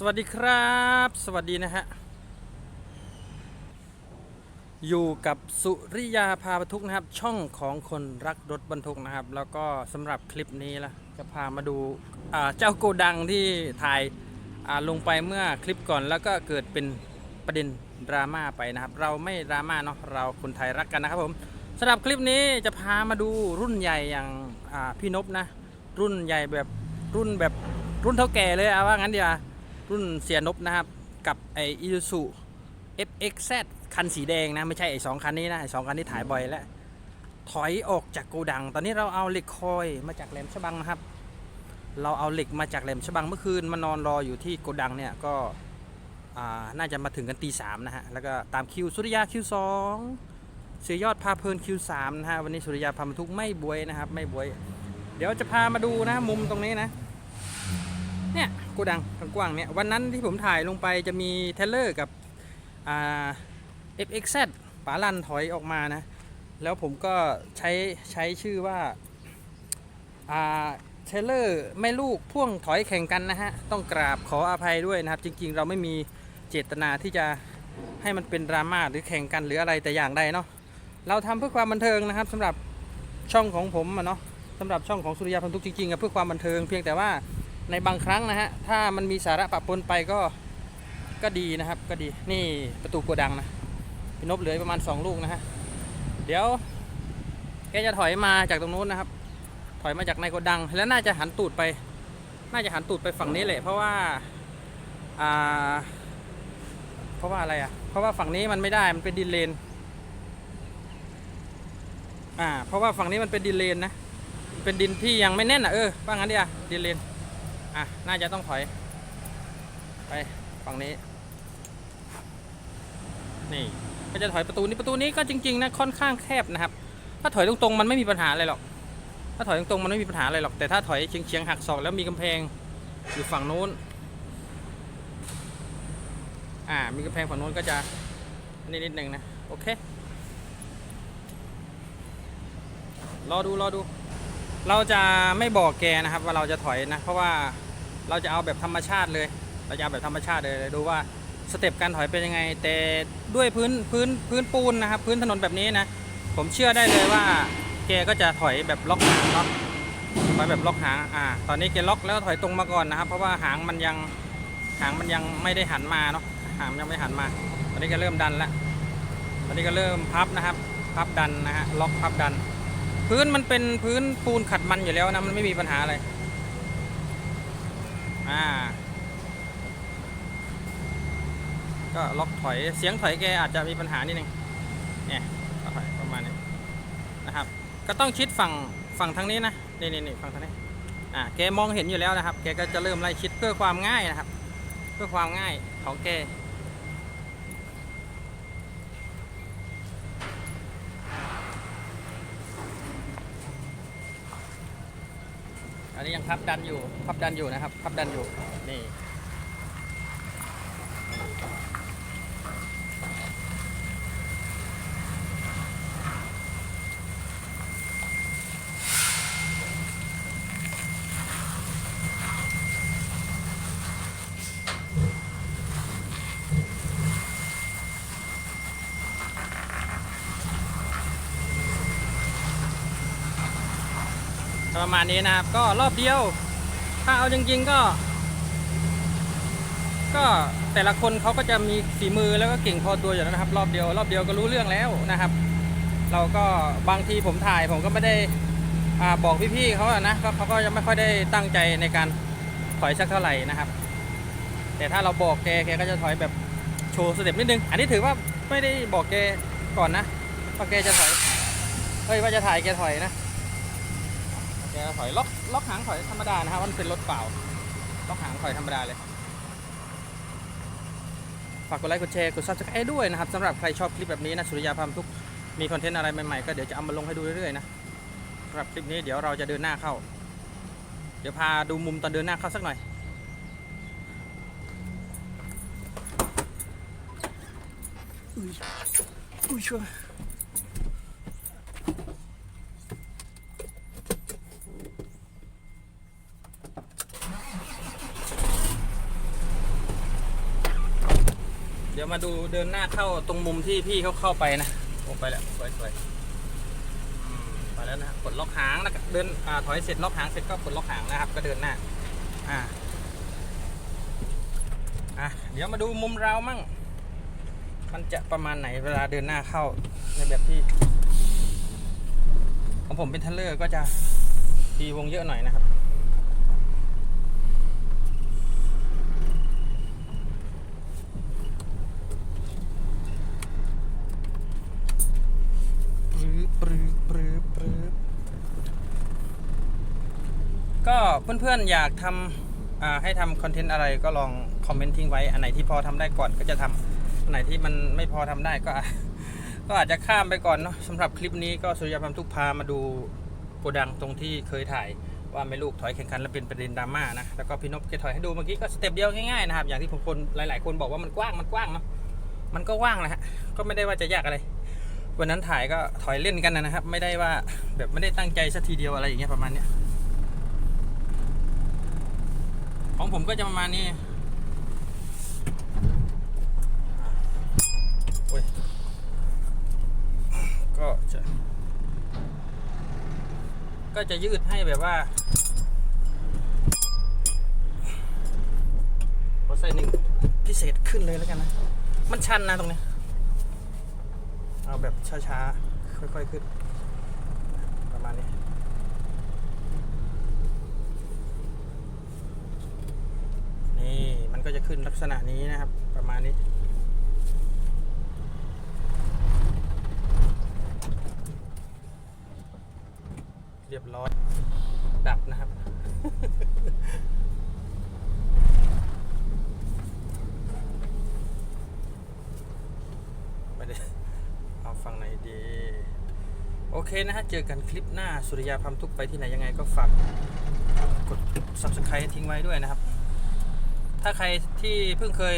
สวัสดีครับ สวัสดีนะฮะ อยู่กับสุริยาพาบรรทุกนะครับ ช่องของคนรักรถบรรทุกนะครับ แล้วก็สำหรับคลิปนี้ละจะพามาดูเจ้าโกดังที่ถ่ายาลงไปเมื่อคลิปก่อน แล้วก็เกิดเป็นประเด็นดราม่าไปนะครับ เราไม่ดราม่าเนาะเราคนไทยรักกันนะครับผมสำหรับคลิปนี้จะพามาดูรุ่นใหญ่อย่างาพี่นพนะ รุ่นใหญ่แบบรุ่นแบบรุ่นเท่าแก่เลยเอาว่างั้นดีกว่า รุ่นเสียนบนะครับ กับไออิซู FXZ คันสีแดงนะ ไม่ใช่ไอสองคันนี้นะไอสองคันนี้ถ่ายบ่อยแล้ว ถอยออกจากโกดัง ตอนนี้เราเอาเหล็กคอยมาจากแหลมฉบังนะครับ เราเอาเหล็กมาจากแหลมฉบังเมื่อคืนมานอนรออยู่ที่โกดังเนี่ยก็น่าจะมาถึงกันตีสามนะฮะ แล้วก็ตามคิวสุริยาคิวสองเสือยอดพาเพลินคิวสามนะฮะ วันนี้สุริยาพามาทุกไม่บวยนะครับ ไม่บวย เดี๋ยวจะพามาดูนะมุมตรงนี้นะ เนี่ย โกดังกว้างๆเนี่ยวันนั้นที่ผมถ่ายลงไปจะมีเทเลอร์กับอ่า FXZ ป๋าลันถอยออกมานะ แล้วผมก็ใช้ใช้ชื่อว่าอ่าเทเลอร์แม่ลูกพ่วงถอยแข่งกันนะฮะ ต้องกราบขออภัยด้วยนะครับ จริงๆ เราไม่มีเจตนาที่จะให้มันเป็นดราม่าหรือแข่งกันหรืออะไรแต่อย่างใดเนาะเราทำเพื่อความบันเทิงนะครับสำหรับช่องของผมอะเนาะสำหรับช่องของสุริยาพันธุกจริงๆอะเพื่อความบันเทิงเพียงแต่ว่า ในบางครั้งนะฮะ ถ้ามันมีสาระปะปนไปก็ก็ดีนะครับก็ดีนี่ประตูโกดังนะพี่นบเหลือประมาณ 2 ลูกนะฮะ เดี๋ยวแกจะถอยมาจากตรงนู้นนะครับ ถอยมาจากในโกดัง แล้วน่าจะหันตูดไป น่าจะหันตูดไปฝั่งนี้แหละเพราะว่าอ่าเพราะว่าอะไรอะ เพราะว่าฝั่งนี้มันไม่ได้มันเป็นดินเลนอ่าเพราะว่าฝั่งนี้มันเป็นดินเลนนะเป็นดินที่ยังไม่แน่นอะเออว่างั้นดีอะดินเลน อะ น่าจะต้องถอย ไปฝั่งนี้ นี่ ก็จะถอยประตูนี้ประตูนี้ก็จริง ๆ นะ ค่อนข้างแคบนะครับ ถ้าถอยตรงๆมันไม่มีปัญหาอะไรหรอก ถ้าถอยตรงๆมันไม่มีปัญหาอะไรหรอก แต่ถ้าถอยเฉียงๆหักศอกแล้วมีกำแพงอยู่ฝั่งนู้น อ่า มีกำแพงฝั่งนู้นก็จะนี่นิดนึงนะ โอเค รอดูรอดู เราจะไม่บอกแกนะครับว่าเราจะถอยนะ เพราะว่า เราจะเอาแบบธรรมชาติเลย เราจะเอาแบบธรรมชาติเลยดูว่าสเต็ปการถอยเป็นยังไง แต่ด้วยพื้นพื้นพื้นปูนนะครับ พื้นถนนแบบนี้นะ ผมเชื่อได้เลยว่าแกก็จะถอยแบบล็อกหางเนาะถอยแบบล็อกหางอ่า ตอนนี้แกล็อกแล้วถอยตรงมาก่อนนะครับ เพราะว่าหางมันยังหางมันยังไม่ได้หันมาเนาะหางยังไม่หันมา ตอนนี้ก็เริ่มดันแล้วตอนนี้ก็เริ่มพับนะครับ พับดันนะฮะล็อกพับดัน พื้นมันเป็นพื้นปูนขัดมันอยู่แล้วนะมันไม่มีปัญหาอะไร อ่า ก็ล็อกถอย เสียงถอยแกอาจจะมีปัญหานิดนึง เนี่ยก็ถอยประมาณนี้นะครับ ก็ต้องชิดฝั่งฝั่งทางนี้นะ นี่นี่นี่ฝั่งทางนี้ อ่า แกมองเห็นอยู่แล้วนะครับ แกก็จะเริ่มไล่ชิดเพื่อความง่ายนะครับ เพื่อความง่ายของแก นนี้ยังพับดันอยู่พับดันอยู่นะครับ พับดันอยู่นี่ ประมาณนี้นะครับ ก็รอบเดียว ถ้าเอาจริงๆก็ ก็แต่ละคนเขาก็จะมีฝีมือแล้วก็เก่งพอตัวอยู่แล้วนะครับ รอบเดียว รอบเดียวก็รู้เรื่องแล้วนะครับ เราก็บางทีผมถ่ายผมก็ไม่ได้อาบอกพี่ๆเขาอะนะก็เขาก็ยังไม่ค่อยได้ตั้งใจในการถอยสักเท่าไหร่นะครับ แต่ถ้าเราบอกแกแกก็จะถอยแบบโชว์สเต็ปนิดนึง อันนี้ถือว่าไม่ได้บอกแกก่อนนะว่าแกจะถอยเฮ้ยว่าจะถ่ายแกถอยนะ แกถอยล็อกล็อกหางถอยธรรมดานะครับมันเป็นรถเปล่าล็อกหางถอยธรรมดาเลยฝากกดไลค์กดแชร์กดซับสไครต์ด้วยนะครับสำหรับใครชอบคลิปแบบนี้นะสุริยาพามทุกมีคอนเทนต์อะไรใหม่ๆก็เดี๋ยวจะเอามาลงให้ดูเรื่อยๆนะสำหรับคลิปนี้เดี๋ยวเราจะเดินหน้าเข้า เดี๋ยวพาดูมุมตอนเดินหน้าเข้าสักหน่อยอุ้ยอุ้ยช่ว เดี๋ยวมาดูเดินหน้าเข้าตรงมุมที่พี่เขาเข้าไปนะโอ้ไปแล้วสวยสวยไปแล้วนะกดล็อกหางนะเดินอถอยเสร็จล็อกหางเสร็จก็กดล็อกหางนะครับ ก็เดินหน้า อ่าอะเดี๋ยวมาดูมุมเรามั่ง มันจะประมาณไหนเวลาเดินหน้าเข้าในแบบที่ ของผมเป็นทันเลอร์ก็จะทีวงเยอะหน่อยนะครับ ปรื้อปรื้อปรื้อปรื้อ ก็เพื่อนๆอยากทำให้ทำคอนเทนต์อะไรก็ลองคอมเมนต์ทิ้งไว้ อันไหนที่พอทำได้ก่อนก็จะทำอันไหนที่มันไม่พอทำได้ก็ ก็อาจจะข้ามไปก่อนเนาะสำหรับคลิปนี้ก็สุริยาพัมทุกพามาดูโกดังตรงที่เคยถ่ายว่าแม่ลูกถอยแข่งขันแล้วเป็นประเด็นดราม่านะแล้วก็พี่นพแกถอยให้ดูเมื่อกี้ก็สเต็ปเดียวง่ายๆนะครับอย่างที่ผมคนหลายๆ คนบอกว่ามันกว้างมันกว้างเนาะมันก็ว่างแหละฮะก็ไม่ได้ว่าจะยากอะไรวันนั้นถ่ายก็ถอยเล่นกันนะครับ ไม่ได้ว่าแบบไม่ได้ตั้งใจสักทีเดียวอะไรอย่างเงี้ยประมาณเนี้ย ของผมก็จะประมาณนี้โอ้ยก็จะก็จะยืดให้แบบว่าขอใส่หนึ่งพิเศษขึ้นเลยแล้วกันนะ มันชันนะตรงนี้ เอาแบบช้าๆ ค่อยๆขึ้น ประมาณนี้ นี่มัน ก็จะขึ้นลักษณะนี้นะครับ ประมาณนี้ เรียบร้อย ดับนะครับ ไม่ได้เอาฟังไหนดี โอเคนะฮะ เจอกันคลิปหน้า สุริยาพัมทุกไปที่ไหนยังไงก็ฝากกด subscribe ทิ้งไว้ด้วยนะครับ ถ้าใครที่เพิ่งเคย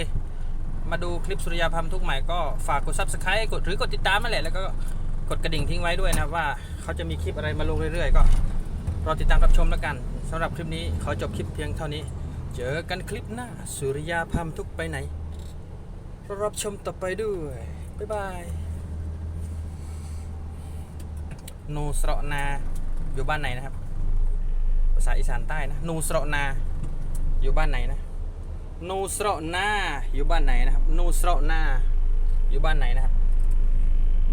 มาดูคลิปสุริยาพัมทุกใหม่ก็ฝากกด subscribe กดหรือกดติดตามมาแหละแล้วก็กดกระดิ่งทิ้งไว้ด้วยนะว่าเขาจะมีคลิปอะไรมาลงเรื่อยๆ ก็รอติดตามรับชมแล้วกันสำหรับคลิปนี้ขอจบคลิปเพียงเท่านี้ เจอกันคลิปหน้าสุริยาพัมทุกไปไหนรับชมต่อไปด้วย บ๊ายบายนูสระนาอยู่บ้านไหนนะครับ ภาษาอีสานใต้นะนูสระนาอยู่บ้านไหนนะ นูสระนาอยู่บ้านไหนนะครับ นูสระนาอยู่บ้านไหนนะครับ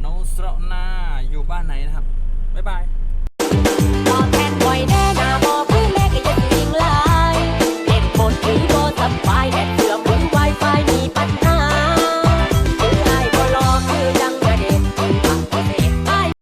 นูสระนาอยู่บ้านไหนนะครับ บ๊ายบาย